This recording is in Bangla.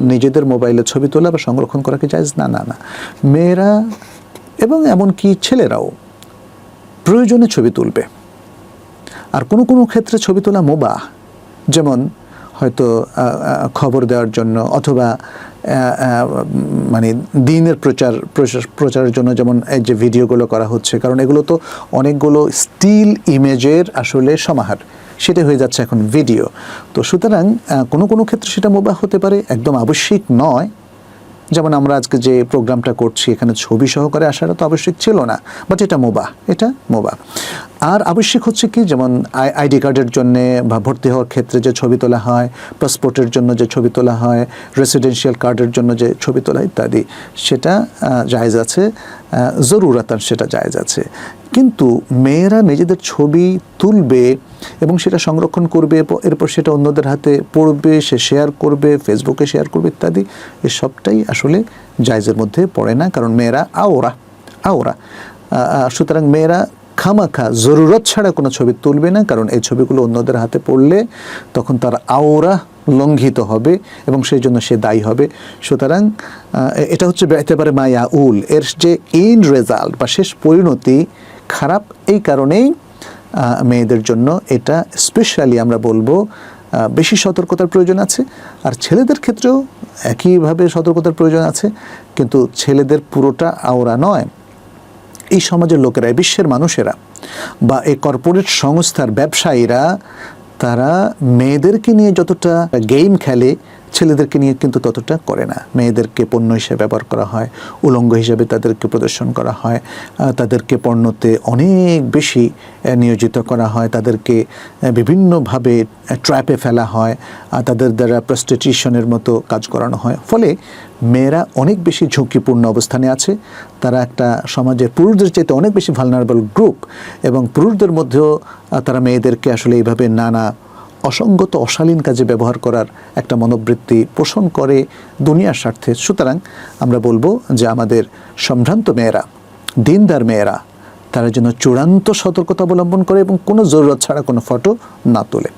নিজেদের মোবাইলে ছবি তোলা বা সংরক্ষণ করা কি যায় না না না। মেয়েরা এবং এমনকি ছেলেরাও প্রয়োজনে ছবি তুলবে। আর কোনো কোনো ক্ষেত্রে ছবি তোলা মোবা যেমন হয়তো খবর দেওয়ার জন্য অথবা মানে দিনের প্রচার- প্রচারের জন্য যেমন এই যে ভিডিওগুলো করা হচ্ছে, কারণ এগুলো তো অনেকগুলো স্টিল ইমেজের আসলে সমাহার। সেটা হয়ে যাচ্ছে এখন ভিডিও। তো সুতরাং কোনো কোনো ক্ষেত্রে সেটা মোবাহ হতে পারে, একদম আবশ্যিক নয়। যেমন আমরা আজকে যে প্রোগ্রামটা করছি, এখানে ছবি সহকারে আসাটা তো আবশ্যিক ছিল না বাট এটা মোবা এটা মোবা। আর আবশ্যিক হচ্ছে কি, যেমন আইডি কার্ডের জন্য বা ভর্তি হওয়ার ক্ষেত্রে যে ছবি তোলা হয় পাসপোর্টের জন্য যে ছবি তোলা হয় রেসিডেন্সিয়াল কার্ডের জন্য যে ছবি তোলা ইত্যাদি, সেটা জায়জ আছে জরুরাতার সেটা জায়জ আছে। কিন্তু মেয়েরা নিজেদের ছবি তুলবে এবং সেটা সংরক্ষণ করবে, এরপর- সেটা অন্যদের হাতে পড়বে, সে শেয়ার করবে ফেসবুকে শেয়ার করবে ইত্যাদি, এ সবটাই আসলে জায়জের মধ্যে পড়ে না, কারণ মেয়েরা আওরা আওরা। সুতরাং মেয়েরা খামাখা, জরুরত ছাড়া কোনো ছবি তুলবে না, কারণ এই ছবিগুলো অন্যদের হাতে পড়লে তখন তার আওরা লঙ্ঘিত হবে এবং সেই জন্য সে দায়ী হবে। সুতরাং এটা হচ্ছে এতে পারে মায়া উল এর যে ইন রেজাল্ট বা শেষ পরিণতি খারাপ, এই কারণেই মেয়েদের জন্য এটা স্পেশালি আমরা বলব বেশি সতর্কতার প্রয়োজন আছে। আর ছেলেদের ক্ষেত্রেও একইভাবে সতর্কতার প্রয়োজন আছে, কিন্তু ছেলেদের পুরোটা আওরা নয়। এই সমাজের লোকেরা বিশ্বের মানুষেরা বা এই কর্পোরেট সংস্থার ব্যবসায়ীরা, তারা মেয়েদেরকে নিয়ে যতটা গেম খেলে ছেলেদেরকে নিয়ে কিন্তু ততটা করে না। মেয়েদেরকে পণ্য হিসেবে ব্যবহার করা হয়, উলঙ্গ হিসেবে তাদেরকে প্রদর্শন করা হয় তাদেরকে পণ্যতে অনেক বেশি নিয়োজিত করা হয়, তাদেরকে বিভিন্নভাবে ট্র্যাপে ফেলা হয় তাদের দ্বারা প্রস্টিটিউশনের মতো কাজ করানো হয়। ফলে মেয়েরা অনেক বেশি ঝুঁকিপূর্ণ অবস্থানে আছে। তারা একটা সমাজের পুরুষদের চাইতে অনেক বেশি ভালনারেবল গ্রুপ এবং পুরুষদের মধ্যেও তারা মেয়েদেরকে আসলে এইভাবে নানা অসঙ্গত, অশালীন কাজে ব্যবহার করার একটা মনোবৃত্তি পোষণ করে দুনিয়ার স্বার্থে। সুতরাং আমরা বলব যে আমাদের সম্ভ্রান্ত মেয়েরা, দিনদার মেয়েরা, তারা যেন চূড়ান্ত সতর্কতা অবলম্বন করে এবং কোনো জরুরত ছাড়া কোনো ফটো না তোলে।